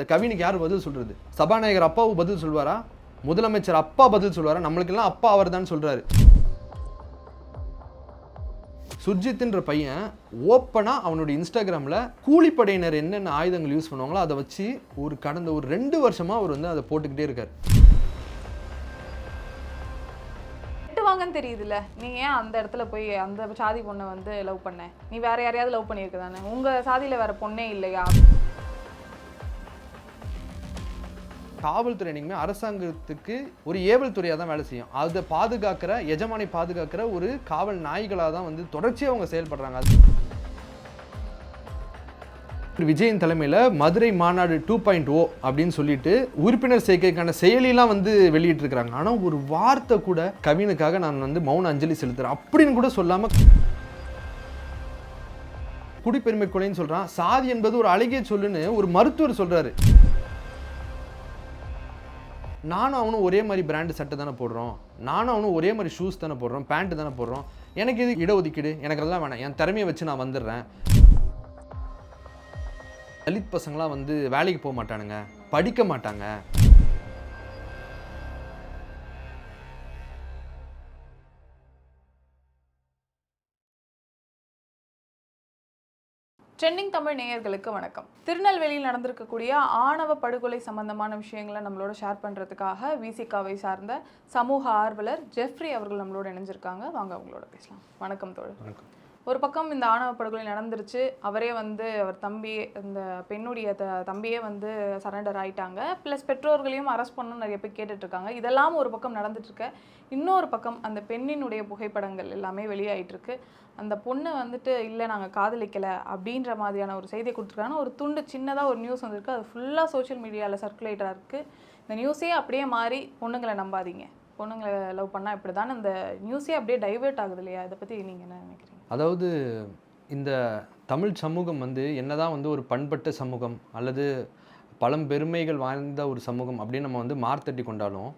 இந்த கவினுக்கு யார் பதில் சொல்றது? சபாநாயகர் அப்பாவு பதில் சொல்வாரா? முதலமைச்சர் அப்பா பதில் சொல்வாரா? நம்மளுக்கெல்லாம் அப்பா அவர் தான் சொல்றாரு. சுர்ஜித்ன்ற பையன் ஓப்பனாக அவனுடைய இன்ஸ்டாகிராமில் கூலிப்படையினர் என்னென்ன ஆயுதங்கள் யூஸ் பண்ணுவாங்களோ அதை வச்சு ஒரு கடந்த ஒரு ரெண்டு வருஷமாக அவர் வந்து அதை போட்டுக்கிட்டே இருக்கார். திட்டுவாங்கன்னு தெரியுதுல்ல. நீ ஏன் அந்த இடத்துல போய் அந்த சாதி பொண்ணை வந்து லவ் பண்ண? நீ வேற யாரையாவது லவ் பண்ணியிருக்க தானே உங்க சாதியில வேற பொண்ணே இல்லையா? காவல்துறை என்னைக்குமே அரசாங்கத்துக்கு ஒரு ஏவல் துறையாக தான் வேலை செய்யும். அதை பாதுகாக்கிற எஜமானை பாதுகாக்கிற ஒரு காவல் நாய்களாக தான் வந்து தொடர்ச்சியாக அவங்க செயல்படுறாங்க. அது விஜயின் தலைமையில் மதுரை மாநாடு டூ பாயிண்ட் ஓ அப்படின்னு சொல்லிட்டு உறுப்பினர் சேர்க்கைக்கான செயலிலாம் வந்து வெளியிட்டிருக்கிறாங்க. ஆனால் ஒரு வார்த்தை கூட கவினுக்காக நான் வந்து மௌன அஞ்சலி செலுத்துறேன் அப்படின்னு கூட சொல்லாமல் குடிப்பெருமை கொலைன்னு சொல்றான். சாதி என்பது ஒரு அழகிய சொல்லுன்னு ஒரு மருத்துவர் சொல்றாரு. நானும் அவனும் ஒரே மாதிரி பிராண்டு சட்டை தானே போடுறோம். நானும் அவனும் ஒரே மாதிரி ஷூஸ் தானே போடுறோம் பேண்ட் தானே போடுறோம். எனக்கு இது இடஒதுக்கீடு? எனக்கு அதெல்லாம் வேணாம். என் திறமையை வச்சு நான் வந்துடுறேன். தலித் பசங்களாம் வந்து வேலைக்கு போக மாட்டானுங்க படிக்க மாட்டாங்க. ட்ரெண்டிங் தமிழ் நேயர்களுக்கு வணக்கம். திருநெல்வேலியில் நடந்திருக்கக்கூடிய ஆணவ படுகொலை சம்பந்தமான விஷயங்களை நம்மளோட ஷேர் பண்றதுக்காக விசிகாவை சார்ந்த சமூக ஆர்வலர் ஜெஃப்ரி அவர்கள் நம்மளோட இணைஞ்சிருக்காங்க. வாங்க அவங்களோட பேசலாம். வணக்கம் தோழர். ஒரு பக்கம் இந்த ஆணவ படுகொலை நடந்துருச்சு அவரே வந்து அவர் தம்பி இந்த பெண்ணுடைய த தம்பியே வந்து சரண்டர் ஆயிட்டாங்க. ப்ளஸ் பெற்றோர்களையும் அரெஸ்ட் பண்ணணும்னு நிறைய பேர் கேட்டுட்டு இருக்காங்க இதெல்லாம் ஒரு பக்கம் நடந்துட்டுருக்க இன்னொரு பக்கம் அந்த பெண்ணினுடைய புகைப்படங்கள் எல்லாமே வெளியாயிட்டுருக்கு அந்த பொண்ணு வந்துட்டு இல்லை நாங்கள் காதலிக்கலை அப்படின்ற மாதிரியான ஒரு செய்தியை கொடுத்துருக்காங்க. ஒரு துண்டு சின்னதாக ஒரு நியூஸ் வந்திருக்கு. அது ஃபுல்லாக சோஷியல் மீடியாவில் சர்க்குலேட்டாக இருக்குது இந்த நியூஸே அப்படியே மாறி பொண்ணுங்களை நம்பாதீங்க. பொண்ணுங்களை லவ் பண்ணால் இப்படி தான் இந்த நியூஸே அப்படியே டைவெர்ட் ஆகுது இல்லையா? இதை பற்றி நீங்கள் என்ன நினைக்கிறீங்க? அதாவது இந்த தமிழ் சமூகம் வந்து என்னதான் வந்து ஒரு பண்பட்ட சமூகம் அல்லது பழம்பெருமைகள் வாய்ந்த ஒரு சமூகம் அப்படின்னு நம்ம வந்து மார்த்தட்டி கொண்டாலும்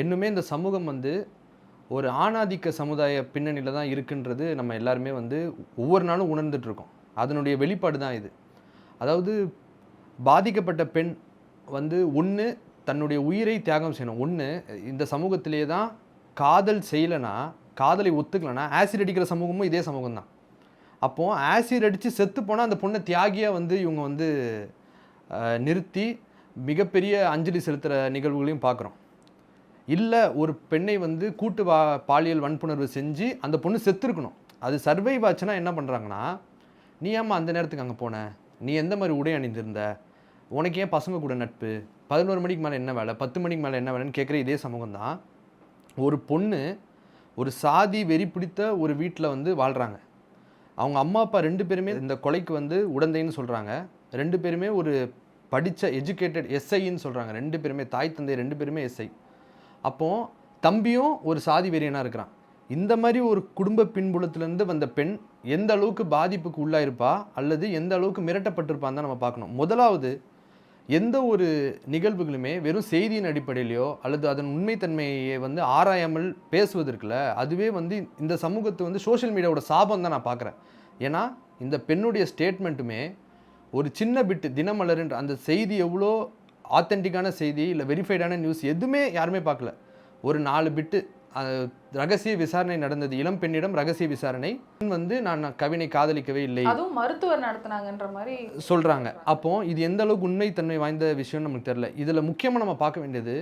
இன்னுமே இந்த சமூகம் வந்து ஒரு ஆணாதிக்க சமுதாய பின்னணியில் தான் இருக்குன்றது நம்ம எல்லாருமே வந்து ஒவ்வொரு நாளும் உணர்ந்துட்டு இருக்கோம் அதனுடைய வெளிப்பாடு தான் இது. அதாவது பாதிக்கப்பட்ட பெண் வந்து ஒன்று தன்னுடைய உயிரை தியாகம் செய்யணும். ஒன்று இந்த சமூகத்திலே தான் காதல் செய்யலைன்னா காதலை ஒத்துக்கலைன்னா ஆசிட் அடிக்கிற சமூகமும் இதே சமூகம் தான் அப்போது ஆசிட் அடித்து செத்து போனால் அந்த பொண்ணை தியாகியாக வந்து இவங்க வந்து நிறுத்தி மிகப்பெரிய அஞ்சலி செலுத்துகிற நிகழ்வுகளையும் பார்க்குறோம். இல்லை ஒரு பெண்ணை வந்து கூட்டு வா பாலியல் வன்புணர்வு செஞ்சு அந்த பொண்ணு செத்துருக்கணும். அது சர்வைவ் ஆச்சுன்னா என்ன பண்ணுறாங்கன்னா நீ ஏம்மா அந்த நேரத்துக்கு அங்கே போன? நீ எந்த மாதிரி உடை அணிந்திருந்த? உனக்கு ஏன் பசங்க கூட நட்பு? பதினோரு மணிக்கு மேலே என்ன வேலை? பத்து மணிக்கு மேலே என்ன வேலைன்னு கேட்குற இதே சமூகம் தான் ஒரு பொண்ணு ஒரு சாதி வெறி பிடித்த ஒரு வீட்டில் வந்து வாழ்கிறாங்க அவங்க அம்மா அப்பா ரெண்டு பேருமே இந்த கொலைக்கு வந்து உடந்தைன்னு சொல்கிறாங்க ரெண்டு பேருமே ஒரு படித்த எஜுகேட்டட் எஸ்ஐன்னு சொல்கிறாங்க ரெண்டு பேருமே தாய் தந்தை ரெண்டு பேருமே எஸ்ஐ அப்போது தம்பியும் ஒரு சாதி வெறியனாக இருக்கிறான். இந்த மாதிரி ஒரு குடும்ப பின்புலத்திலேருந்து வந்த பெண் எந்த அளவுக்கு பாதிப்புக்கு உள்ளாயிருப்பா அல்லது எந்த அளவுக்கு மிரட்டப்பட்டிருப்பான்னு தான் நம்ம பார்க்கணும். முதலாவது எந்த ஒரு நிகழ்வுகளுமே வெறும் செய்தியின் அடிப்படையிலையோ அல்லது அதன் உண்மைத்தன்மையை வந்து ஆராயாமல் பேசுவது இருக்குல்ல அதுவே வந்து இந்த சமூகத்தை வந்து சோஷியல் மீடியாவோட சாபம் தான் நான் பார்க்குறேன். ஏன்னா இந்த பெண்ணுடைய ஸ்டேட்மெண்ட்டுமே ஒரு சின்ன பிட்டு தினமலருன்ற அந்த செய்தி எவ்வளோ ஆத்தென்டிக்கான செய்தி இல்லை வெரிஃபைடான நியூஸ் எதுவுமே யாருமே பார்க்கல. ஒரு நாலு பிட்டு ரகசிய விசாரணை நடந்தது. இளம் பெண்ணிடம் ரகசிய விசாரணை. வந்து நான் கவினை காதலிக்கவே இல்லை. அதுவும் மருத்துவர் நடத்துனாங்கன்ற மாதிரி சொல்கிறாங்க அப்போ இது எந்த அளவுக்கு உண்மைத்தன்மை வாய்ந்த விஷயம்னு நமக்கு தெரில இதில் முக்கியமாக நம்ம பார்க்க வேண்டியது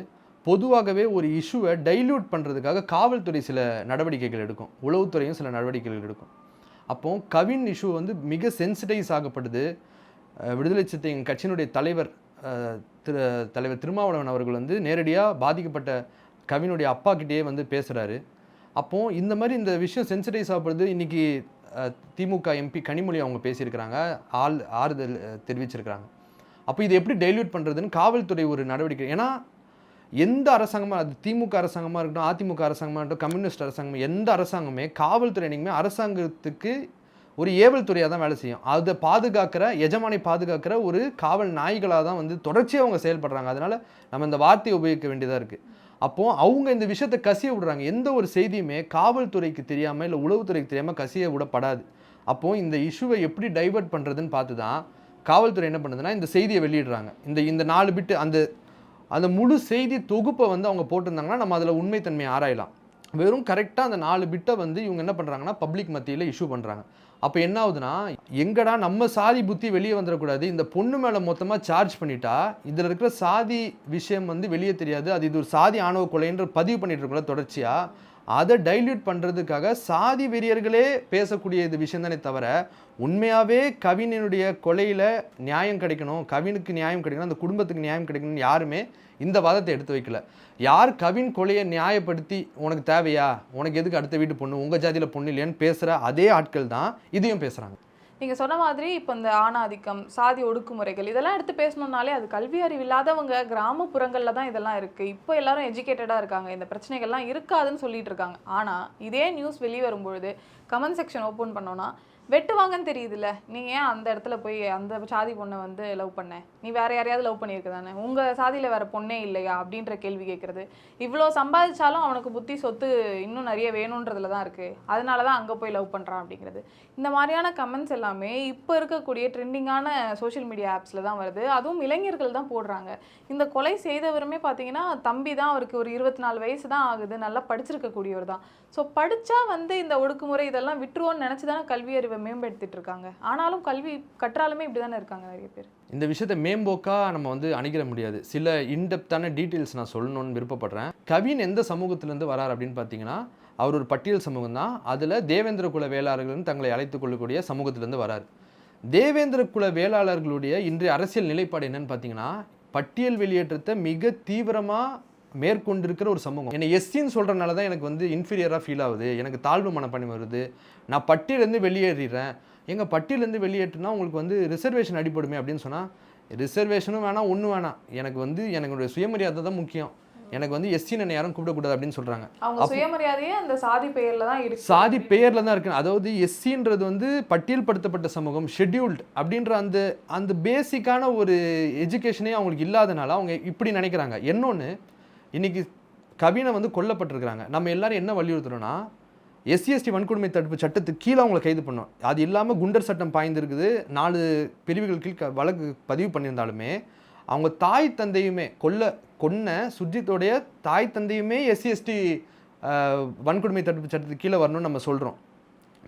பொதுவாகவே ஒரு இஷ்யூவை டைல்யூட் பண்ணுறதுக்காக காவல்துறை சில நடவடிக்கைகள் எடுக்கும். உளவுத்துறையும் சில நடவடிக்கைகள் எடுக்கும். அப்போ கவின் இஷ்யூ வந்து மிக சென்சிடைஸ் ஆகப்படுது. விடுதலை சிறுத்தைகள் கட்சியினுடைய தலைவர் திரு தலைவர் திருமாவளவன் அவர்கள் வந்து நேரடியாக பாதிக்கப்பட்ட கவினுடைய அப்பா கிட்டேயே வந்து பேசுகிறாரு அப்போது இந்த மாதிரி இந்த விஷயம் சென்சிடைஸ் ஆகப்படுது இன்றைக்கி திமுக எம்பி கனிமொழி அவங்க பேசியிருக்கிறாங்க. ஆள் ஆறுதல் தெரிவிச்சிருக்கிறாங்க. அப்போ இது எப்படி டைல்யூட் பண்ணுறதுன்னு காவல்துறை ஒரு நடவடிக்கை. ஏன்னா எந்த அரசாங்கமாக அது திமுக அரசாங்கமாக இருக்கட்டும் அதிமுக அரசாங்கமாக இருக்கட்டும் கம்யூனிஸ்ட் அரசாங்கம் எந்த அரசாங்கமே காவல்துறை என்னைக்குமே அரசாங்கத்துக்கு ஒரு ஏவல் துறையாக தான் வேலை செய்யும். அதை பாதுகாக்கிற எஜமானை பாதுகாக்கிற ஒரு காவல் நாய்களாக தான் வந்து தொடர்ச்சியாக அவங்க செயல்படுறாங்க. அதனால் நம்ம இந்த வார்த்தையை உபயோகிக்க வேண்டியதாக இருக்குது அப்போது அவங்க இந்த விஷயத்தை கசிய விடுறாங்க. எந்த ஒரு செய்தியுமே காவல்துறைக்கு தெரியாமல் இல்லை உளவுத்துறைக்கு தெரியாமல் கசிய விடப்படாது. அப்போது இந்த இஷ்யூவை எப்படி டைவர்ட் பண்ணுறதுன்னு பார்த்து தான் காவல்துறை என்ன பண்ணுதுன்னா இந்த செய்தியை வெளியிடுறாங்க. இந்த இந்த நாலு பிட்டு அந்த அந்த முழு செய்தி தொகுப்பை வந்து அவங்க போட்டிருந்தாங்கன்னா நம்ம அதில் உண்மைத்தன்மையை ஆராயலாம். வெறும் கரெக்டாக அந்த நாலு பிட்டை வந்து இவங்க என்ன பண்ணுறாங்கன்னா பப்ளிக் மத்தியில் இஷ்யூ பண்ணுறாங்க அப்போ என்ன ஆகுதுன்னா எங்கடா நம்ம சாதி புத்தி வெளியே வந்துடக்கூடாது இந்த பொண்ணு மேலே மொத்தமாக சார்ஜ் பண்ணிட்டா இதில் இருக்கிற சாதி விஷயம் வந்து வெளியே தெரியாது அது இது ஒரு சாதி ஆணவ கொலைன்ற பதிவு பண்ணிட்டு இருக்கல தொடர்ச்சியாக அதை டைல்யூட் பண்ணுறதுக்காக சாதி வெறியர்களே பேசக்கூடிய இது விஷயம் தானே தவிர உண்மையாகவே கவினினுடைய கொலையில் நியாயம் கிடைக்கணும் கவினுக்கு நியாயம் கிடைக்கணும் அந்த குடும்பத்துக்கு நியாயம் கிடைக்கணும்னு யாருமே இந்த வாதத்தை எடுத்து வைக்கல. யார் கவின் கொலையை நியாயப்படுத்தி உனக்கு தேவையா? உனக்கு எதுக்கு அடுத்த வீட்டு பொண்ணு? உங்கள் ஜாதியில் பொண்ணு இல்லையான்னு பேசுகிற அதே ஆட்கள் தான் இதையும் பேசுகிறாங்க நீங்கள் சொன்ன மாதிரி இப்போ இந்த ஆணாதிக்கம் சாதி ஒடுக்குமுறைகள் இதெல்லாம் எடுத்து பேசணுன்னாலே அது கல்வி அறிவு இல்லாதவங்க கிராமப்புறங்களில் தான் இதெல்லாம் இருக்குது இப்போ எல்லாரும் எஜுகேட்டடாக இருக்காங்க. இந்த பிரச்சனைகள்லாம் இருக்காதுன்னு சொல்லிட்டு இருக்காங்க. ஆனால் இதே நியூஸ் வெளியே வரும்பொழுது கமெண்ட் செக்ஷன் ஓப்பன் பண்ணோன்னா வெட்டுவாங்கன்னு தெரியுதுல்ல. நீ ஏன் அந்த இடத்துல போய் அந்த சாதி பொண்ணை வந்து லவ் பண்ண? நீ வேற யாரையாவது லவ் பண்ணியிருக்க தானே? உங்கள் சாதியில் வேற பொண்ணே இல்லையா? அப்படின்ற கேள்வி கேட்குறது. இவ்வளோ சம்பாதிச்சாலும் அவனுக்கு புத்தி சொத்து இன்னும் நிறைய வேணுன்றதுல தான் இருக்குது அதனால தான் அங்கே போய் லவ் பண்ணுறான் அப்படிங்கிறது. இந்த மாதிரியான கமெண்ட்ஸ் எல்லாமே இப்போ இருக்கக்கூடிய ட்ரெண்டிங்கான சோஷியல் மீடியா ஆப்ஸில் தான் வருது. அதுவும் இளைஞர்கள் தான் போடுறாங்க. இந்த கொலை செய்தவருமே பார்த்தீங்கன்னா தம்பி தான் அவருக்கு ஒரு இருபத்தி நாலு வயசு தான் ஆகுது. நல்லா படிச்சிருக்கக்கூடியவர் தான். ஸோ படித்தா வந்து இந்த ஒடுக்குமுறை இதெல்லாம் விட்டுருவோன்னு நினச்சி தானே கல்வி அறிவு மேம்படுத்திட்டு இருக்காங்க ஆனாலும் கல்வி கற்றாலுமே இப்படி தானே இருக்காங்க நிறைய பேர். இந்த விஷயத்தை மேம்போக்காக நம்ம வந்து அணுகிட முடியாது. சில இன்டெப்தான டீட்டெயில்ஸ் நான் சொல்லணும்னு விருப்பப்படுறேன். கவின் எந்த சமூகத்திலேருந்து வரார் அப்படின்னு பார்த்தீங்கன்னா அவர் ஒரு பட்டியல் சமூகம் தான் அதில் தேவேந்திர குல வேளாளர்கள்னு தங்களை அழைத்துக் கொள்ளக்கூடிய சமூகத்திலேருந்து வரார். தேவேந்திர குல வேளாளர்களுடைய இன்றைய அரசியல் நிலைப்பாடு என்னன்னு பார்த்தீங்கன்னா பட்டியல் வெளியேற்றத்தை மிக தீவிரமாக மேற்கொண்டிருக்கிற ஒரு சமூகம். என்னை எஸ்சின்னு சொல்கிறனால தான் எனக்கு வந்து இன்ஃபீரியராக ஃபீல் ஆகுது. எனக்கு தாழ்வு மனப்பான்மை வருது. நான் பட்டியலேருந்து வெளியேறிடுறேன் எங்கள் பட்டியலேருந்து வெளியேற்றினா உங்களுக்கு வந்து ரிசர்வேஷன் அடிப்படுமே அப்படின்னு சொன்னால் ரிசர்வேஷனும் வேணாம் ஒன்றும் வேணாம். எனக்கு வந்து எனக்கு சுயமரியாதை தான் முக்கியம். எனக்கு வந்து எஸ்சின்னு என்னை யாரும் கூப்பிடக்கூடாது அப்படின்னு சொல்கிறாங்க அவங்க சுயமரியாதையே அந்த சாதி பெயர்ல தான் இருக்கு. சாதி பெயரில் தான் இருக்கு. அதாவது எஸ்சின்றது வந்து பட்டியல்படுத்தப்பட்ட சமூகம் ஷெட்யூல்டு அப்படின்ற அந்த அந்த பேசிக்கான ஒரு எஜுகேஷனே அவங்களுக்கு இல்லாதனால அவங்க இப்படி நினைக்கிறாங்க. இன்னொன்று இன்றைக்கி கவினை வந்து கொல்லப்பட்டிருக்கிறாங்க. நம்ம எல்லாரும் என்ன வலியுறுத்துறோன்னா எஸ்சிஎஸ்டி வன்கொடுமை தடுப்பு சட்டத்துக்கு கீழே அவங்களை கைது பண்ணோம் அது இல்லாமல் குண்டர் சட்டம் பாய்ந்திருக்குது. நாலு பிரிவுகள் கீழ் க- வழக்கு பதிவு பண்ணியிருந்தாலுமே அவங்க தாய் தந்தையுமே கொல்ல கொன்ன சுஜித்தோடைய தாய் தந்தையுமே எஸ்சிஎஸ்டி வன்கொடுமை தடுப்பு சட்டத்துக்கு கீழே வரணும்னு நம்ம சொல்கிறோம்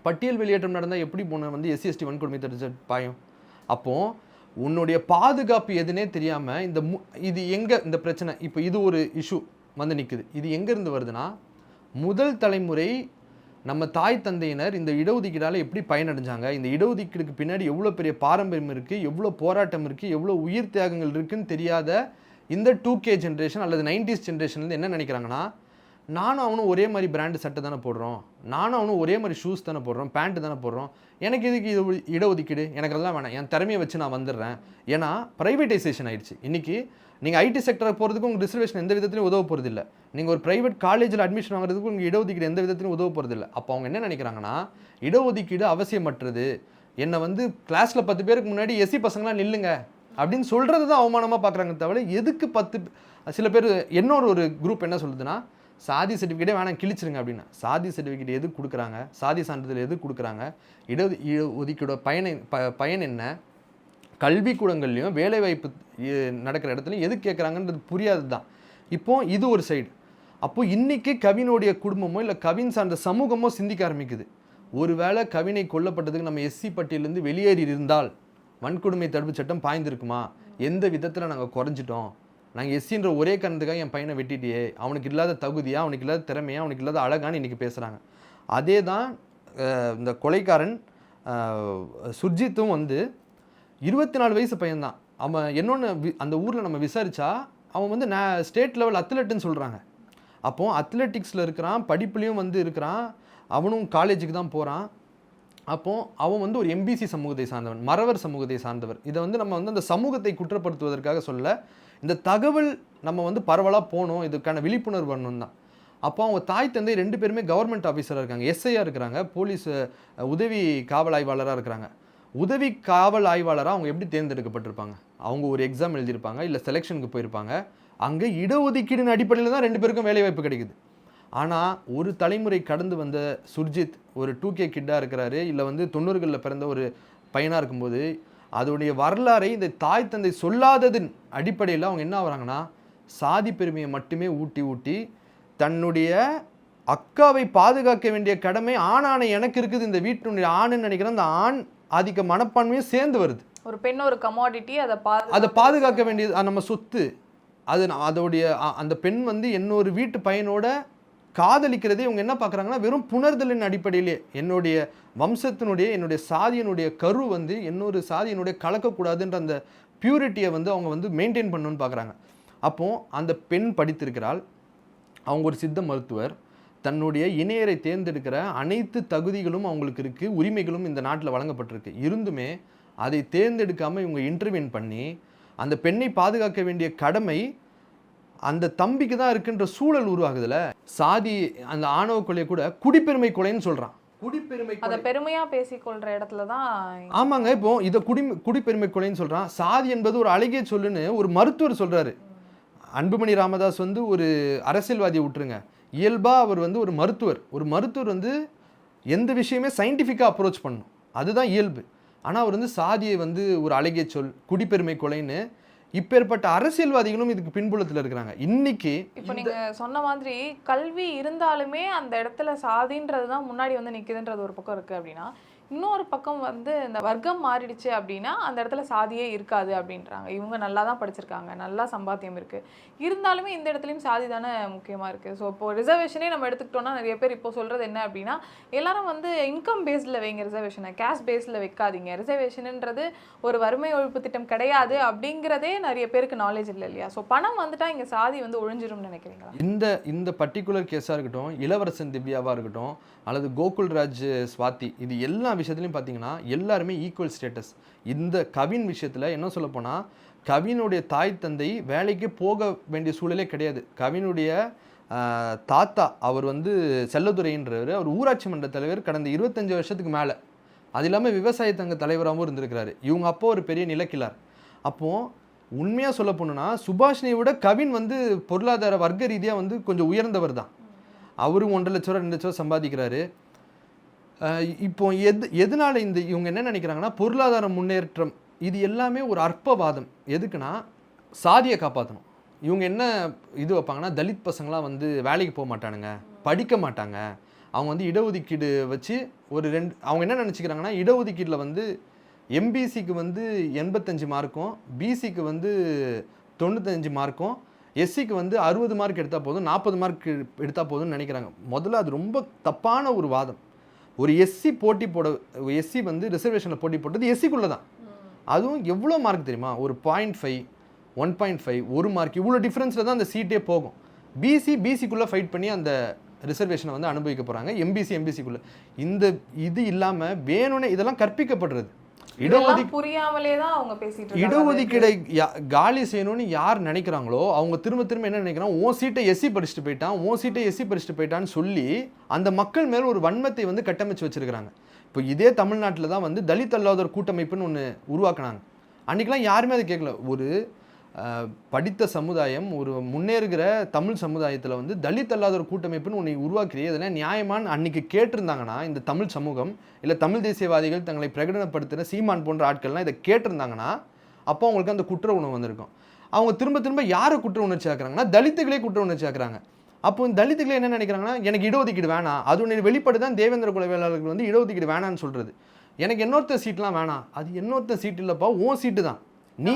பட்டியல் வெளியேற்றம் நடந்தால் எப்படி போன வந்து எஸ்சிஎஸ்டி வன்கொடுமை தடுப்பு பாயும்? அப்போது உன்னுடைய பாதுகாப்பு எதுனே தெரியாமல் இந்த மு இது எங்கே இந்த பிரச்சனை? இப்போ இது ஒரு இஷ்யூ வந்து நிற்குது இது எங்கேருந்து வருதுன்னா முதல் தலைமுறை நம்ம தாய் தந்தையினர் இந்த இடஒதுக்கீடால் எப்படி பயனடைஞ்சாங்க? இந்த இடஒதுக்கீடுக்கு பின்னாடி எவ்வளோ பெரிய பாரம்பரியம் இருக்குது எவ்வளோ போராட்டம் இருக்குது எவ்வளோ உயிர் தியாகங்கள் இருக்குதுன்னு தெரியாத இந்த டூ கே ஜென்ரேஷன் அல்லது நைன்டிஸ் ஜென்ரேஷன்லேருந்து என்ன நினைக்கிறாங்கன்னா நானும் அவனும் ஒரே மாதிரி பிராண்டு சட்டை தானே போடுறோம். நானும் அவனும் ஒரே மாதிரி ஷூஸ் தானே போடுறோம். பேண்ட்டு தானே போடுறோம். எனக்கு இதுக்கு இது இடஒதுக்கீடு? எனக்கு அதெல்லாம் வேணாம். என் திறமையை வச்சு நான் வந்துடுறேன். ஏன்னா ப்ரைவேட்டைசேஷன் ஆயிடுச்சு. இன்றைக்கி நீங்கள் ஐடி செக்டருக்கு போகிறதுக்கு உங்கள் ரிசர்வேஷன் எந்த விதத்துலையும் உதவ போகிறது இல்லை நீங்கள் ஒரு ப்ரைவேட் காலேஜில் அட்மிஷன் வாங்குறதுக்கு உங்கள் இடஒதுக்கீடு எந்த விதத்துலையும் உதவ போகிறது இல்லை அப்போ அவங்க என்ன நினைக்கிறாங்கன்னா இடஒதுக்கீடு அவசியமற்றது. என்னை வந்து கிளாஸில் பத்து பேருக்கு முன்னாடி எஸ்சி பசங்களாம் நில்லுங்க அப்படின்னு சொல்கிறது தான் அவமானமாக பார்க்குறாங்க தவிர எதுக்கு பத்து சில பேர் இன்னொரு ஒரு குரூப் என்ன சொல்லுதுன்னா சாதி சர்டிஃபிகேட்டே வேணாம் கிழிச்சிருங்க அப்படின்னா. சாதி சர்டிஃபிகேட் எது கொடுக்குறாங்க? சாதி சான்றிதழ் எது கொடுக்குறாங்க? இட ஒதுக்கீடோட பயன் ப பயன் என்ன? கல்விக்கூடங்கள்லையும் வேலைவாய்ப்பு நடக்கிற இடத்துலையும் எது கேட்குறாங்கன்றது புரியாது தான் இப்போ இது ஒரு சைடு அப்போது இன்றைக்கி கவினுடைய குடும்பமோ இல்லை கவின் சார்ந்த சமூகமோ சிந்திக்க ஆரம்பிக்குது. ஒருவேளை கவினை கொல்லப்பட்டதுக்கு நம்ம எஸ்சி பட்டியலேருந்து வெளியேறி இருந்தால் வன்கொடுமை தடுப்பு சட்டம் பாய்ந்திருக்குமா? எந்த விதத்தில் நாங்கள் குறைஞ்சிட்டோம்? நாங்கள் எஸ்சின்ற ஒரே காரணத்துக்காக என் பையனை வெட்டிட்டியே. அவனுக்கு இல்லாத தகுதியாக அவனுக்கு இல்லாத திறமையாக அவனுக்கு இல்லாத அழகான்னு இன்றைக்கி பேசுகிறாங்க அதே தான் இந்த கொலைக்காரன் சுர்ஜித்தும் வந்து இருபத்தி நாலு வயசு பையன்தான். அவன் என்னொன்று அந்த ஊரில் நம்ம விசாரித்தா அவன் வந்து நான் ஸ்டேட் லெவல் அத்லெட்டுன்னு சொல்கிறாங்க அப்போது அத்லெட்டிக்ஸில் இருக்கிறான் படிப்புலேயும் வந்து இருக்கிறான் அவனும் காலேஜுக்கு தான் போகிறான் அப்போது அவன் வந்து ஒரு எம்பிசி சமூகத்தை சார்ந்தவன் மறவர் சமூகத்தை சார்ந்தவர். இதை வந்து நம்ம வந்து அந்த சமூகத்தை குற்றப்படுத்துவதற்காக சொல்ல இந்த தகவல் நம்ம வந்து பரவலாக போகணும் இதுக்கான விழிப்புணர்வு வரணும் தான் அப்போ அவங்க தாய் தந்தை ரெண்டு பேருமே கவர்மெண்ட் ஆஃபீஸராக இருக்காங்க. எஸ்ஐயாக இருக்கிறாங்க. போலீஸ் உதவி காவல் ஆய்வாளராக இருக்கிறாங்க. உதவி காவல் ஆய்வாளராக அவங்க எப்படி தேர்ந்தெடுக்கப்பட்டிருப்பாங்க? அவங்க ஒரு எக்ஸாம் எழுதியிருப்பாங்க இல்லை செலெக்ஷனுக்கு போயிருப்பாங்க. அங்கே இடஒதுக்கீடின் அடிப்படையில் தான் ரெண்டு பேருக்கும் வேலைவாய்ப்பு கிடைக்குது. ஆனால் ஒரு தலைமுறை கடந்து வந்த சுர்ஜித் ஒரு டூ கே கிட்டாக இருக்கிறாரு இல்லை வந்து தொண்ணூறுகளில் பிறந்த ஒரு பையனாக இருக்கும்போது அதோடைய வரலாறை இந்த தாய் தந்தை சொல்லாததின் அடிப்படையில் அவங்க என்ன ஆகுறாங்கன்னா சாதி பெருமையை மட்டுமே ஊட்டி ஊட்டி தன்னுடைய அக்காவை பாதுகாக்க வேண்டிய கடமை ஆணான எனக்கு இருக்குது. இந்த வீட்டினுடைய ஆணுன்னு நினைக்கிறேன்? அந்த ஆண் ஆதிக்க மனப்பான்மையும் சேர்ந்து வருது. ஒரு பெண் ஒரு கமாடிட்டி அதை பாது அதை பாதுகாக்க வேண்டியது நம்ம சொத்து. அது அதோடைய அந்த பெண் வந்து இன்னொரு வீட்டு பையனோட காதலிக்கிறதே இவங்க என்ன பார்க்குறாங்கன்னா வெறும் புணர்தலின் அடிப்படையிலே என்னுடைய வம்சத்தினுடைய என்னுடைய சாதியினுடைய கரு வந்து இன்னொரு சாதியினுடைய கலக்கக்கூடாதுன்ற அந்த பியூரிட்டியை வந்து அவங்க வந்து மெயின்டைன் பண்ணணும்னு பார்க்குறாங்க. அப்போது அந்த பெண் படித்திருக்கிறாள். அவங்க ஒரு சித்த மருத்துவர். தன்னுடைய இணையரை தேர்ந்தெடுக்கிற அனைத்து தகுதிகளும் அவங்களுக்கு இருக்குது உரிமைகளும் இந்த நாட்டில் வழங்கப்பட்டிருக்கு. இருந்துமே அதை தேர்ந்தெடுக்காமல் இவங்க இன்டர்வியூன் பண்ணி அந்த பெண்ணை பாதுகாக்க வேண்டிய கடமை அந்த தம்பிக்கு தான் இருக்குன்ற சூழல் உருவாகுதுல. சாதி அந்த ஆணவ கொலையை கூட குடிப்பெருமை கொலைன்னு சொல்கிறான் குடிப்பெருமை அதை பெருமையா பேசிக்கொள்ற இடத்துல தான் ஆமாங்க இப்போ இதை குடி குடிப்பெருமை கொலைன்னு சொல்றான். சாதி என்பது ஒரு அழகிய சொல்லுன்னு ஒரு மருத்துவர் சொல்றாரு. அன்புமணி ராமதாஸ் வந்து ஒரு அரசியல்வாதியை விட்டுருங்க. இயல்பா அவர் வந்து ஒரு மருத்துவர். ஒரு மருத்துவர் வந்து எந்த விஷயமே சயின்டிஃபிக்காக அப்ரோச் பண்ணணும். அதுதான் இயல்பு. ஆனால் அவர் வந்து சாதியை வந்து ஒரு அழகிய சொல் குடிப்பெருமை கொலைன்னு இப்பேற்பட்ட அரசியல்வாதிகளும் இதுக்கு பின்புலத்தில் இருக்கிறாங்க. இன்னைக்கு இப்போ நீங்க சொன்ன மாதிரி கல்வி இருந்தாலுமே அந்த இடத்துல சாதின்றது தான் முன்னாடி வந்து நிக்குதுன்றது ஒரு பக்கம் இருக்கு அப்படின்னா இன்னொரு பக்கம் வந்து இந்த வர்க்கம் மாறிடுச்சு அப்படின்னா அந்த இடத்துல சாதியே இருக்காது அப்படின்றாங்க. இவங்க நல்லா தான் படிச்சிருக்காங்க. நல்லா சம்பாத்தியம் இருக்குது இருந்தாலுமே இந்த இடத்துலையும் சாதி தானே முக்கியமாக இருக்குது ஸோ இப்போ ரிசர்வேஷனே நம்ம எடுத்துக்கிட்டோம்னா நிறைய பேர் இப்போ சொல்கிறது என்ன அப்படின்னா எல்லாரும் வந்து இன்கம் பேஸ்டில் வைங்க ரிசர்வேஷனை கேஷ் பேஸில் வைக்காதீங்க. ரிசர்வேஷனுன்றது ஒரு வறுமை ஒழிப்பு திட்டம் கிடையாது அப்படிங்கிறதே நிறைய பேருக்கு நாலேஜ் இல்லை இல்லையா? ஸோ பணம் வந்துட்டால் இங்கே சாதி வந்து ஒழிஞ்சிரும்னு நினைக்கிறீங்களா? இந்த இந்த பர்டிகுலர் கேஸாக இருக்கட்டும் இளவரசன் திவ்யாவாக இருக்கட்டும் அல்லது கோகுல்ராஜ் ஸ்வாதி இது எல்லாம் விஷயத்துலையும் பார்த்தீங்கன்னா எல்லாருமே ஈக்குவல் ஸ்டேட்டஸ் இந்த கவின் விஷயத்தில் என்ன சொல்ல போனால் கவினுடைய தாய் தந்தை வேலைக்கு போக வேண்டிய சூழலே கிடையாது. கவினுடைய தாத்தா அவர் வந்து செல்லதுரைன்றவர் அவர் ஊராட்சி மன்ற தலைவர் கடந்த இருபத்தஞ்சு வருஷத்துக்கு மேலே. அது இல்லாமல் விவசாய தங்க தலைவராகவும் இருந்திருக்கிறாரு. இவங்க அப்போ ஒரு பெரிய நிலக்கிழார். அப்போது உண்மையாக சொல்ல போனோன்னா சுபாஷினியை விட கவின் வந்து பொருளாதார வர்க்க ரீதியாக வந்து கொஞ்சம் உயர்ந்தவர் தான். அவரும் ஒன்றரை லட்ச ரூபா ரெண்டு லட்ச ரூபா சம்பாதிக்கிறாரு. இப்போ எது எதனால இந்த இவங்க என்ன நினைக்கிறாங்கன்னா பொருளாதார முன்னேற்றம் இது எல்லாமே ஒரு அற்பவாதம். எதுக்குன்னா சாதியை காப்பாற்றணும் இவங்க என்ன இது வைப்பாங்கன்னா தலித் பசங்களாம் வந்து வேலைக்கு போக மாட்டானுங்க படிக்க மாட்டாங்க. அவங்க வந்து இடஒதுக்கீடு வச்சு ஒரு ரெண்டு அவங்க என்ன நினச்சிக்கிறாங்கன்னா இடஒதுக்கீட்டில் வந்து எம்பிசிக்கு வந்து எண்பத்தஞ்சு மார்க்கும் பிசிக்கு வந்து தொண்ணூத்தஞ்சு மார்க்கும் எஸ்சிக்கு வந்து அறுபது மார்க் எடுத்தால் போதும் நாற்பது மார்க் எடுத்தால் போதும்னு நினைக்கிறாங்க. முதல்ல அது ரொம்ப தப்பான ஒரு வாதம். ஒரு எஸ்சி போட்டி போட எஸ்சி வந்து ரிசர்வேஷனில் போட்டி போட்டது எஸ்சிக்குள்ளே தான் அதுவும் எவ்வளோ மார்க் தெரியுமா? ஒரு point five one point five ஒரு மார்க் இவ்வளோ டிஃப்ரென்ஸில் தான் அந்த சீட்டே போகும். பிசி பிசிக்குள்ளே ஃபைட் பண்ணி அந்த ரிசர்வேஷனை வந்து அனுபவிக்க போகிறாங்க எம்பிசி எம்பிசிக்குள்ளே இந்த இது இல்லாமல் வேணும்னே இதெல்லாம் கற்பிக்கப்படுறது. இடஒதுக்கீடு புரியாமலே தான் அவங்க பேசிட்டு இடஒதுக்கீடை காலி செய்யணும்னு யார் நினைக்கிறாங்களோ அவங்க திரும்ப திரும்ப என்ன நினைக்கிறாங்க உன் சீட்டை எஸ்சி படிச்சுட்டு போயிட்டான் உன் சீட்டை எஸ்சி படிச்சுட்டு போயிட்டான்னு சொல்லி அந்த மக்கள் மேல் ஒரு வன்மத்தை வந்து கட்டமைச்சு வச்சிருக்கிறாங்க. இப்போ இதே தமிழ்நாட்டில் தான் வந்து தலித் அல்லாதோர் கூட்டமைப்புன்னு ஒன்று உருவாக்குனாங்க. அன்றைக்கெலாம் யாருமே அதை கேட்கல ஒரு படித்த சமுதாயம் ஒரு முன்னேறுகிற தமிழ் சமுதாயத்தில் வந்து தலித் அல்லாத ஒரு கூட்டமைப்புன்னு ஒன்று உருவாக்குறியே இதெல்லாம் நியாயமான்னு அன்றைக்கி கேட்டிருந்தாங்கன்னா இந்த தமிழ் சமூகம் இல்லை தமிழ் தேசியவாதிகள் தங்களை பிரகடனப்படுத்துகிற சீமான் போன்ற ஆட்கள்லாம் இதை கேட்டிருந்தாங்கன்னா அப்போ அவங்களுக்கு அந்த குற்ற உணர்வு வந்திருக்கும். அவங்க திரும்ப திரும்ப யாரை குற்ற உணர்ச்சி ஆக்குறாங்கன்னா தலித்துகளே குற்ற உணர்ச்சி ஆக்குறாங்க. அப்போ இந்த தலித்துகளே என்ன நினைக்கிறாங்கன்னா எனக்கு இடஒதுக்கீடு வேணாம். அது ஒன்று வெளிப்பாடு தான் தேவேந்திர குல வந்து இடஒதுக்கீடு வேணான்னு சொல்கிறது எனக்கு இன்னொருத்த சீட்லாம் வேணாம். அது இன்னொருத்த சீட் இல்லைப்பா உன் சீட்டு தான். நீ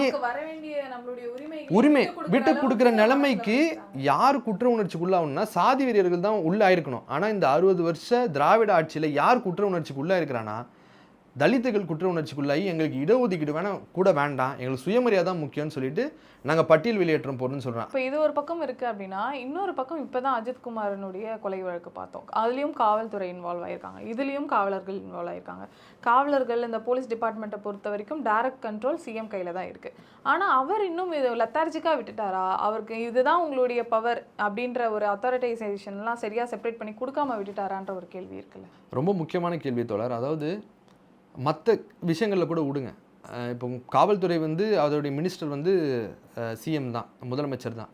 உரிமை விட்டு கொடுக்குற நிலைமைக்கு யார் குற்ற உணர்ச்சிக்குள்ளாகணும்னா சாதி வீரர்கள் தான் உள்ள ஆயிருக்கணும் ஆனால் இந்த அறுபது வருஷ திராவிட ஆட்சியில் யார் குற்ற உணர்ச்சிக்குள்ளே இருக்கிறானா தலித்துகள் குற்ற உணர்ச்சிக்குள்ளாகி எங்களுக்கு இடஒதுக்கீடு வேணாம் கூட வேண்டாம். எங்களுக்கு சுயமரியாதை தான் முக்கியம்னு சொல்லிட்டு நாங்கள் பட்டியல் வெளியேற்றம் போகிறோம்னு சொல்கிறோம் இப்போ இது ஒரு பக்கம் இருக்கு அப்படின்னா இன்னொரு பக்கம் இப்பதான் அஜித் குமாரனுடைய கொலை வழக்கு பார்த்தோம். அதுலயும் காவல்துறை இன்வால்வ் ஆயிருக்காங்க. இதுலயும் காவலர்கள் இன்வால்வ் ஆயிருக்காங்க. காவலர்கள் இந்த போலீஸ் டிபார்ட்மெண்ட்டை பொறுத்த வரைக்கும் டைரக்ட் கண்ட்ரோல் சிஎம் கையில தான் இருக்கு. ஆனா அவர் இன்னும் இது லத்தார்ஜிக்கா விட்டுட்டாரா? அவருக்கு இதுதான் உங்களுடைய பவர் அப்படின்ற ஒரு அத்தாரிட்டைசேஷன்லாம் சரியா செப்பரேட் பண்ணி கொடுக்காம விட்டுட்டாரான்ற ஒரு கேள்வி இருக்குல்ல. ரொம்ப முக்கியமான கேள்வி தோழர். அதாவது மற்ற விஷயங்களில் கூட விடுங்க. இப்போ காவல்துறை வந்து அதோடைய மினிஸ்டர் வந்து சிஎம் தான் முதலமைச்சர் தான்.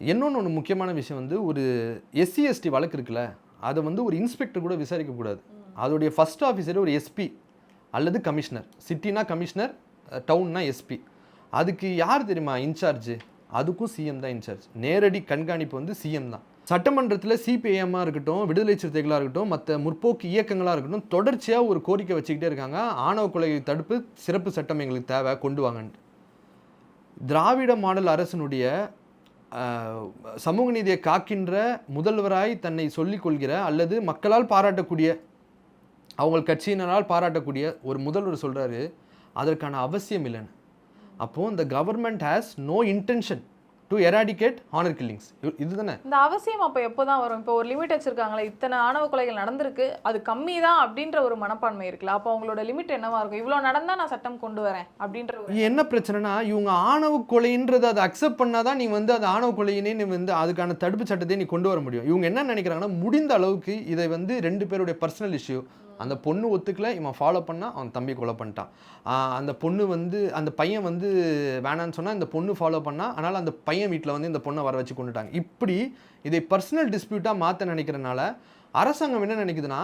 இன்னொன்று ஒன்று முக்கியமான விஷயம் வந்து ஒரு எஸ்சி எஸ்டி வழக்கு இருக்குல்ல அதை வந்து ஒரு இன்ஸ்பெக்டர் கூட விசாரிக்கக்கூடாது அதோடைய ஃபர்ஸ்ட் ஆஃபீஸர் ஒரு எஸ்பி அல்லது கமிஷனர் சிட்டினா கமிஷனர் டவுன்னா எஸ்பி அதுக்கு யார் தெரியுமா இன்சார்ஜ் அதுக்கும் சிஎம் தான் இன்சார்ஜ் நேரடி கண்காணிப்பு வந்து சிஎம் தான். சட்டமன்றத்தில் சிபிஐஎம்மாக இருக்கட்டும் விடுதலை சிறுத்தைகளாக இருக்கட்டும் மற்ற முற்போக்கு இயக்கங்களாக இருக்கட்டும் தொடர்ச்சியாக ஒரு கோரிக்கை வச்சுக்கிட்டே இருக்காங்க. ஆணவ கொலை தடுப்பு சிறப்பு சட்டம் எங்களுக்கு தேவை கொண்டு வாங்கன்ட்டு. திராவிட மாடல் அரசினுடைய சமூக நீதியை காக்கின்ற முதல்வராய் தன்னை சொல்லிக்கொள்கிற அல்லது மக்களால் பாராட்டக்கூடிய அவங்க கட்சியினரால் பாராட்டக்கூடிய ஒரு முதல்வர் சொல்கிறாரு அதற்கான அவசியம் இல்லைன்னு. அப்போது இந்த government has no intention to eradicate honour killings இதுதானே? இந்த அவசியம் அப்போ எப்போ தான் வரும்? இப்போ ஒரு லிமிட் வச்சிருக்காங்களே இத்தனை ஆணவ கொலைகள் நடந்திருக்கு அது கம்மி தான் அப்படின்ற ஒரு மனப்பான்மை இருக்குல்ல. அப்போ அவங்களோட லிமிட் என்னவா இருக்கும்? இவ்வளோ நடந்தா நான் சட்டம் கொண்டு வரேன் அப்படின்ற ஒரு என்ன பிரச்சனைனா இவங்க ஆணவ கொலைன்றதை அதை அக்செப்ட் பண்ணாதான் நீ வந்து அது ஆணவ கொலையினே நீ வந்து அதுக்கான தடுப்பு சட்டத்தை நீ கொண்டு வர முடியும். இவங்க என்ன நினைக்கிறாங்கன்னா முடிந்த அளவுக்கு இதை வந்து ரெண்டு பேருடைய பர்சனல் இஷ்யூ அந்த பொண்ணு ஒத்துக்கல இவன் ஃபாலோ பண்ணா அவன் தம்பி கொலை பண்ணிட்டான். அந்த பொண்ணு வந்து அந்த பையன் வந்து வேணான்னு சொன்னா இந்த பொண்ணு ஃபாலோ பண்ணா அதனால அந்த பையன் வீட்டில் வந்து இந்த பொண்ணை வர வச்சு கொண்டுட்டாங்க. இப்படி இதை பர்சனல் டிஸ்பியூட்டாக மாற்ற நினைக்கிறனால அரசாங்கம் என்ன நினைக்குதுன்னா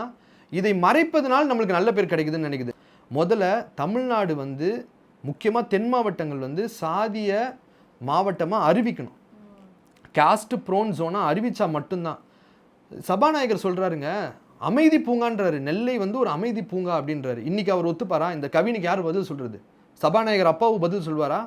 இதை மறைப்பதனால் நம்மளுக்கு நல்ல பேர் கிடைக்குதுன்னு நினைக்குது. முதல்ல தமிழ்நாடு வந்து முக்கியமாக தென் மாவட்டங்கள் வந்து சாதிய மாவட்டமாக அறிவிக்கணும். காஸ்ட் ப்ரோன் ஜோனாக அறிவிச்சா மட்டும்தான். சபாநாயகர் சொல்கிறாருங்க அமைதி பூங்கான்றாரு. நெல்லை வந்து ஒரு அமைதி பூங்கா அப்படின்றாரு. இன்றைக்கி அவர் ஒத்துப்பாரா? இந்த கவினுக்கு யார் பதில் சொல்கிறது சபாநாயகர் அப்பாவும் பதில் சொல்வாரா?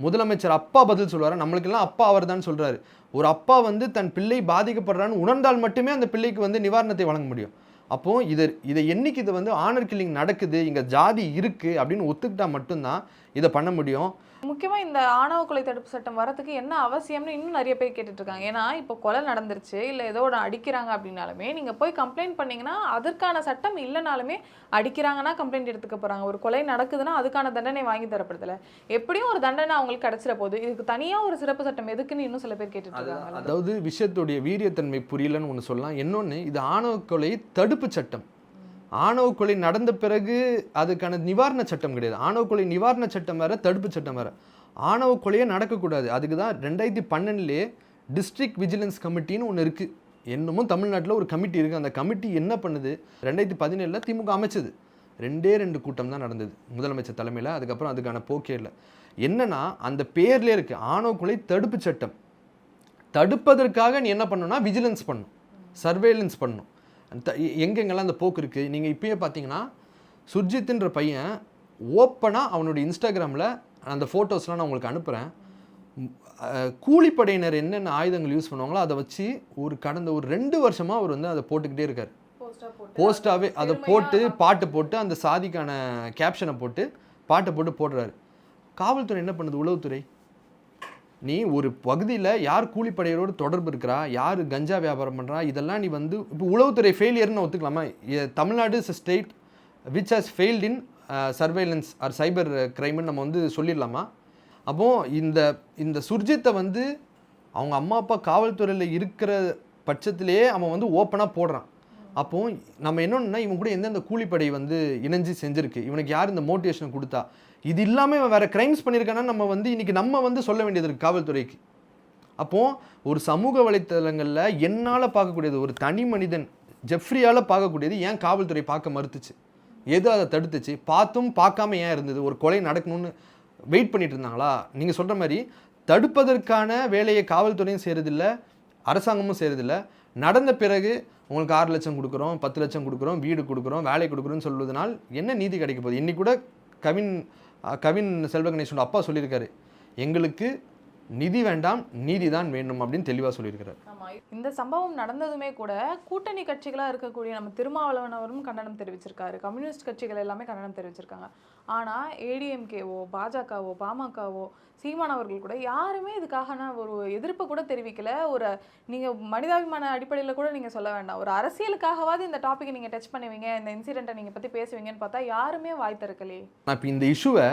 முதலமைச்சர் அப்பா பதில் சொல்வாரா? நம்மளுக்கெல்லாம் அப்பா அவர் தான் சொல்கிறாரு ஒரு அப்பா வந்து தன் பிள்ளை பாதிக்கப்படுறான்னு உணர்ந்தால் மட்டுமே அந்த பிள்ளைக்கு வந்து நிவாரணத்தை வழங்க முடியும். அப்போது இது இதை என்னைக்கு இது வந்து ஆனர் கில்லிங் நடக்குது இங்கே ஜாதி இருக்குது அப்படின்னு ஒத்துக்கிட்டா மட்டும்தான் இதை பண்ண முடியும். முக்கியமாக இந்த ஆணவ கொலை தடுப்பு சட்டம் வரத்துக்கு என்ன அவசியம்னு இன்னும் நிறைய பேர் கேட்டுட்டு இருக்காங்க ஏன்னா இப்போ கொலை நடந்துருச்சு இல்லை ஏதோ ஒன்று அடிக்கிறாங்க அப்படின்னாலுமே நீங்கள் போய் கம்ப்ளைண்ட் பண்ணீங்கன்னா அதற்கான சட்டம் இல்லைனாலுமே அடிக்கிறாங்கன்னா கம்ப்ளைண்ட் எடுத்துக்க போகிறாங்க ஒரு கொலை நடக்குதுன்னா அதுக்கான தண்டனை வாங்கி தரப்படுதில்ல எப்படியும் ஒரு தண்டனை அவங்களுக்கு கிடச்சிட போகுது. இதுக்கு தனியாக ஒரு சிறப்பு சட்டம் எதுக்குன்னு இன்னும் சில பேர் கேட்டுட்டு இருக்காங்க அதாவது விஷயத்துடைய வீரியத்தன்மை புரியலன்னு ஒன்று சொல்லலாம். இன்னொன்று இது ஆணவ கொலை தடுப்பு சட்டம். ஆணவ கொலை நடந்த பிறகு அதுக்கான நிவாரண சட்டம் கிடையாது. ஆணவ கொலை நிவாரண சட்டம் வேறு தடுப்பு சட்டம் வேறு. ஆணவ கொலையே நடக்கக்கூடாது. அதுக்கு தான் ரெண்டாயிரத்தி பன்னெண்டுலேயே டிஸ்ட்ரிக்ட் விஜிலன்ஸ் கமிட்டின்னு ஒன்று இருக்குது இன்னமும் தமிழ்நாட்டில் ஒரு கமிட்டி இருக்குது அந்த கமிட்டி என்ன பண்ணுது? ரெண்டாயிரத்தி பதினேழில் திமுக அமைச்சது. ரெண்டே ரெண்டு கூட்டம் தான் நடந்தது. முதலமைச்சர் தலைமையில். அதுக்கப்புறம் அதுக்கான போக்கே இல்லை. என்னென்னா அந்த பேர்லேயே இருக்குது ஆணவ கொலை தடுப்பு சட்டம். தடுப்பதற்காக நீ என்ன பண்ணணும்னா விஜிலன்ஸ் பண்ணும் சர்வேலன்ஸ் பண்ணணும். எங்கெங்கெல்லாம் அந்த போக்கு இருக்குது நீங்கள் இப்பயே பார்த்தீங்கன்னா சுர்ஜித்ன்ற பையன் ஓப்பனாக அவனுடைய இன்ஸ்டாகிராமில் அந்த ஃபோட்டோஸ்லாம் நான் உங்களுக்கு அனுப்புகிறேன் கூலிப்படையினர் என்னென்ன ஆயுதங்கள் யூஸ் பண்ணுவாங்களோ அதை வச்சு ஒரு கடந்த ஒரு ரெண்டு வருஷமாக அவர் வந்து அதை போட்டுக்கிட்டே இருக்கார். போஸ்டாகவே அதை போட்டு பாட்டு போட்டு அந்த சாதிக்கான கேப்ஷனை போட்டு பாட்டை போட்டு போடுறாரு. காவல்துறை என்ன பண்ணுது உளவுத்துறை? நீ ஒரு பகுதியில் யார் கூலிப்படையரோடு தொடர்பு இருக்கிறா? யார் கஞ்சா வியாபாரம் பண்ணுறா இதெல்லாம் நீ வந்து இப்போ உளவுத்துறை ஃபெயிலியர்னு ஒத்துக்கலாமா? Tamil Nadu is state which has failed in surveillance or cyber கிரைம்னு நம்ம வந்து சொல்லிடலாமா? அப்போது இந்த இந்த சுர்ஜித்தை வந்து அவங்க அம்மா அப்பா காவல்துறையில் இருக்கிற பட்சத்திலேயே அவன் வந்து ஓப்பனாக போடுறான். அப்போது நம்ம என்னென்னா இவன் கூட எந்தெந்த கூலிப்படை வந்து இணைஞ்சு செஞ்சிருக்கு? இவனுக்கு யார் இந்த மோட்டிவேஷன் கொடுத்தா? இது இல்லாமல் இவன் வேறு கிரைம்ஸ் பண்ணியிருக்கானா நம்ம வந்து இன்றைக்கி நம்ம வந்து சொல்ல வேண்டியது இருக்குது காவல்துறைக்கு. அப்போது ஒரு சமூக வலைத்தளங்களில் என்னால் பார்க்கக்கூடியது ஒரு தனி மனிதன் ஜெஃப்ரியால் பார்க்கக்கூடியது ஏன் காவல்துறை பார்க்க மறுத்துச்சு? எது அதை தடுத்துச்சு? பார்த்தும் பார்க்காம ஏன் இருந்தது? ஒரு கொலை நடக்கணும்னு வெயிட் பண்ணிட்டு இருந்தாங்களா? நீங்கள் சொல்கிற மாதிரி தடுப்பதற்கான வேலையை காவல்துறையும் செய்கிறதில்ல அரசாங்கமும் செய்கிறதில்ல நடந்த பிறகு உங்களுக்கு ஆறு லட்சம் கொடுக்குறோம் பத்து லட்சம் கொடுக்குறோம் வீடு கொடுக்குறோம் வேலை கொடுக்குறோம்னு சொல்வதனால் என்ன நீதி கிடைக்க போகுது? இன்றைக்கூட கவின் கவின் செல்வ கணேசனோட அப்பா சொல்லியிருக்காரு எங்களுக்கு நிதி வேண்டாம் நீதி தான் வேண்டும் அப்படின்னு தெளிவாக சொல்லியிருக்கிறார். இந்த சம்பவம் நடந்ததுமே கூட கூட்டணி கட்சிகளா இருக்கக்கூடிய நம்ம திருமாவளவன் அவரும் கண்டனம் தெரிவிச்சிருக்காரு. கம்யூனிஸ்ட் கட்சிகள் எல்லாமே கண்டனம் தெரிவிச்சிருக்காங்க. ஆனா ஏடிஎம்கேவோ பாஜகவோ பாமகவோ சீமான் அவர்கள் கூட யாருமே இதுக்காக ஒரு எதிர்ப்பு கூட தெரிவிக்கல. ஒரு நீங்க மனிதாபிமான அடிப்படையில் கூட நீங்க சொல்ல வேண்டாம். ஒரு அரசியலுக்காகவாது இந்த டாபிக் நீங்க டச் பண்ணுவீங்க இந்த இன்சிடென்ட்டை நீங்க பத்தி பேசுவீங்கன்னு பார்த்தா யாருமே வாய் திறக்கலையே. நான் இப்போ இந்த இஷ்யூவை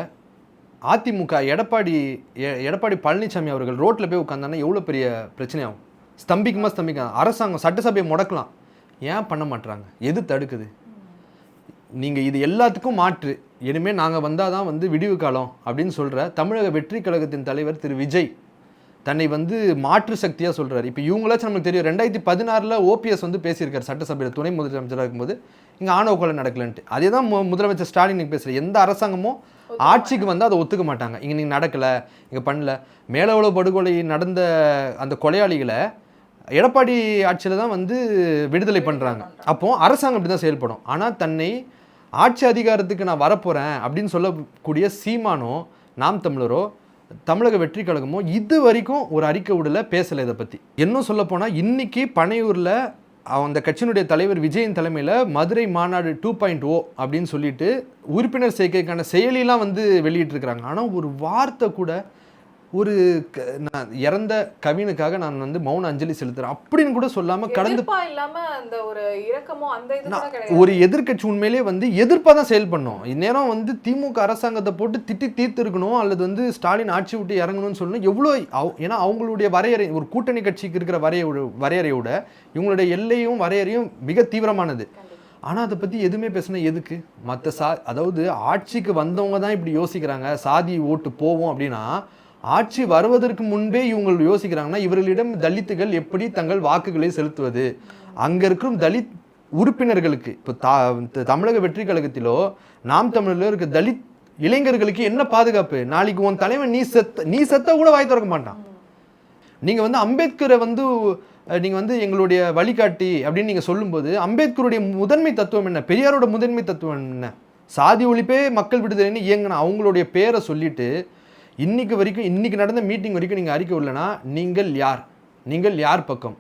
அதிமுக எடப்பாடி எ- எடப்பாடி பழனிசாமி அவர்கள் ரோட்டில் போய் உட்காந்தாங்கன்னா எவ்வளோ பெரிய பிரச்சனையாகும்? ஸ்தம்பிக்குமா ஸ்தம்பிக்கலாம் அரசாங்கம் சட்டசபையை முடக்கலாம். ஏன் பண்ண மாட்றாங்க? எது தடுக்குது? நீங்கள் இது எல்லாத்துக்கும் மாற்று. இனிமேல் நாங்கள் வந்தால் தான் வந்து விடிவு காலம் அப்படின்னு சொல்கிற தமிழக வெற்றி கழகத்தின் தலைவர் திரு விஜய் தன்னை வந்து மாற்று சக்தியாக சொல்கிறார் இப்போ இவங்களாச்சும் நமக்கு தெரியும் ரெண்டாயிரத்தி பதினாறில் ஓபிஎஸ் வந்து பேசியிருக்கார் சட்டசபையில் துணை முதலமைச்சராக இருக்கும்போது. இங்கே ஆணவ கொலை நடக்கலன்ட்டு. அதே தான் முதலமைச்சர் ஸ்டாலின் பேசுகிறார் எந்த அரசாங்கமும் ஆட்சிக்கு வந்து அதை ஒத்துக்க மாட்டாங்க. இங்கே நீங்கள் நடக்கலை இங்கே பண்ணல. மேலவள படுகொலை நடந்த அந்த கொலையாளிகளை எடப்பாடி ஆட்சியில் தான் வந்து விடுதலை பண்ணுறாங்க அப்போ அரசாங்கம் இப்படி தான் செயல்படும். ஆனால் தன்னை ஆட்சி அதிகாரத்துக்கு நான் வரப்போகிறேன் அப்படின்னு சொல்லக்கூடிய சீமானோ நாம் தமிழரோ தமிழக வெற்றி கழகமோ இது வரைக்கும் ஒரு அறிக்கை விடல பேசலை இதை பற்றி இன்னும் சொல்ல போனால் இன்னைக்கு பனையூரில் அந்த கட்சியினுடைய தலைவர் விஜயின் தலைமையில் மதுரை மாநாடு டூ பாயிண்ட் ஓ அப்படின்னு சொல்லிட்டு உறுப்பினர் சேர்க்கைக்கான செயலிலாம் வந்து வெளியிட்டிருக்கிறாங்க. ஆனால் ஒரு வார்த்தை கூட ஒரு நான் இறந்த கவினுக்காக நான் வந்து மௌன அஞ்சலி செலுத்துறேன். அப்படின்னு கூட சொல்லாமல் கடந்து எதிர்ப்பா ஒரு எதிர்க்கட்சி உண்மையிலே வந்து எதிர்ப்பாக தான் செயல்படணும் இந்நேரம் வந்து திமுக அரசாங்கத்தை போட்டு திட்டி தீர்த்து இருக்கணும் அல்லது வந்து ஸ்டாலின் ஆட்சி விட்டு இறங்கணும்னு சொல்லணும். எவ்வளோ அவ- ஏன்னா அவங்களுடைய வரையறை ஒரு கூட்டணி கட்சிக்கு இருக்கிற வரைய வரையறையோட இவங்களுடைய எல்லையும் வரையறையும் மிக தீவிரமானது. ஆனால் அதை பற்றி எதுவுமே பேசினா எதுக்கு? மற்ற சா அதாவது ஆட்சிக்கு வந்தவங்க தான் இப்படி யோசிக்கிறாங்க. சாதி ஓட்டு போவோம் அப்படின்னா ஆட்சி வருவதற்கு முன்பே இவங்க யோசிக்கிறாங்கன்னா இவர்களிடம் தலித்துகள் எப்படி தங்கள் வாக்குகளை செலுத்துவது? அங்கே இருக்கும் தலித் உறுப்பினர்களுக்கு இப்போ தா தமிழக வெற்றி கழகத்திலோ நாம் தமிழிலோ இருக்க தலித் இளைஞர்களுக்கு என்ன பாதுகாப்பு? நாளைக்கு உன் தலைவன் நீ செத்த நீ செத்த கூட வாய் திறக்க மாட்டான். நீங்கள் வந்து அம்பேத்கரை வந்து நீங்கள் வந்து எங்களுடைய வழிகாட்டி அப்படின்னு நீங்கள் சொல்லும்போது அம்பேத்கருடைய முதன்மை தத்துவம் என்ன? பெரியாரோட முதன்மை தத்துவம் என்ன? சாதி ஒழிப்பே மக்கள் விடுதலைன்னு இயங்கின அவங்களுடைய பேரை சொல்லிட்டு இன்றைக்கு வரைக்கும் இன்றைக்கி நடந்த மீட்டிங் வரைக்கும் நீங்கள் அறிக்கை உள்ளனா நீங்கள் யார்? நீங்கள் யார் பக்கம்?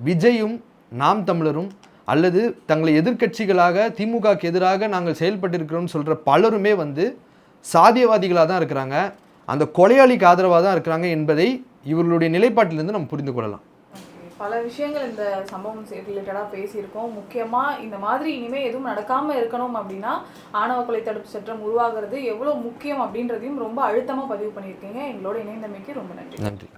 விஜயும் நாம் தமிழரும் அல்லது தங்களை எதிர்க்கட்சிகளாக திமுகக்கு எதிராக நாங்கள் செயல்பட்டிருக்கிறோம்னு சொல்கிற பலருமே வந்து சாதியவாதிகளாக தான் இருக்கிறாங்க. அந்த கொலையாளிக்கு ஆதரவாக தான் இருக்கிறாங்க என்பதை இவர்களுடைய நிலைப்பாட்டிலிருந்து நம்ம புரிந்து கொள்ளலாம். பல விஷயங்கள் இந்த சம்பவம் ரிலேட்டடாக பேசியிருக்கோம். முக்கியமாக இந்த மாதிரி இனிமேல் எதுவும் நடக்காமல் இருக்கணும் அப்படின்னா ஆணவ கொலை தடுப்பு சட்டம் உருவாகிறது எவ்வளோ முக்கியம் அப்படின்றதையும் ரொம்ப அழுத்தமாக பதிவு பண்ணியிருக்கீங்க. எங்களோட இணைந்தமைக்கு ரொம்ப நன்றி. நன்றி.